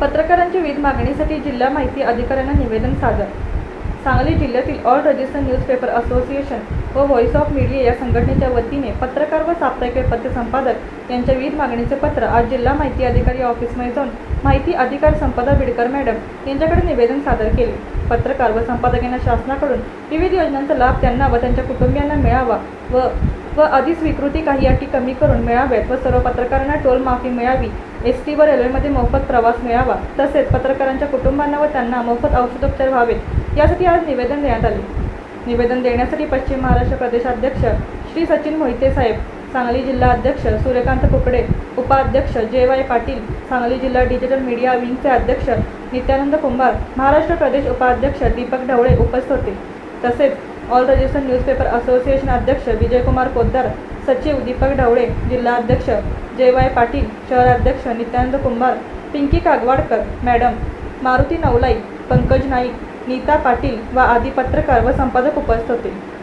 विविध मागणीसाठी जिल्हा माहिती अधिकाऱ्यांना निवेदन सादर. सांगली जिल्ह्यातील ऑल रजिस्टर न्यूजपेपर असोसिएशन व व्हॉइस ऑफ मीडिया या संघटनेच्या वतीने पत्रकार व साप्ताहिक पत्र संपादक यांच्या विविध मागणीचे पत्र आज जिल्हा माहिती अधिकारी ऑफिसमध्ये जाऊन माहिती अधिकार संपदा बिडकर मॅडम यांच्याकडे निवेदन सादर केले. पत्रकार व संपादकांना शासनाकडून विविध योजनांचा लाभ त्यांना व त्यांच्या कुटुंबियांना मिळावा व व अधिस्वीकृती काही अटी कमी करून मिळाव्यात व सर्व पत्रकारांना टोल माफी मिळावी एस टी व रेल्वेमध्ये मोफत प्रवास मिळावा तसेच पत्रकारांच्या कुटुंबांना व त्यांना मोफत औषधोपचार व्हावेत यासाठी आज निवेदन देण्यात आले. निवेदन देण्यासाठी पश्चिम महाराष्ट्र प्रदेशाध्यक्ष श्री सचिन मोहिते साहेब सांगली जिल्हा अध्यक्ष सूर्यकांत कुकडे उपाध्यक्ष जे वाय पाटील सांगली जिल्हा डिजिटल मीडिया विंगचे अध्यक्ष नित्यानंद कुंभार महाराष्ट्र प्रदेश उपाध्यक्ष दीपक ढवळे उपस्थित होते. तसेच ऑल रजिस्टर न्यूजपेपर असोसिएशन अध्यक्ष विजयकुमार पोद्दार सचिव दीपक ढवळे जिल्हा अध्यक्ष जे वाय पाटील शहराध्यक्ष नित्यानंद कुंभार पिंकी कागवाडकर मॅडम मारुती नवलाई पंकज नाईक नीता पाटील व आदी पत्रकार व संपादक उपस्थित होते.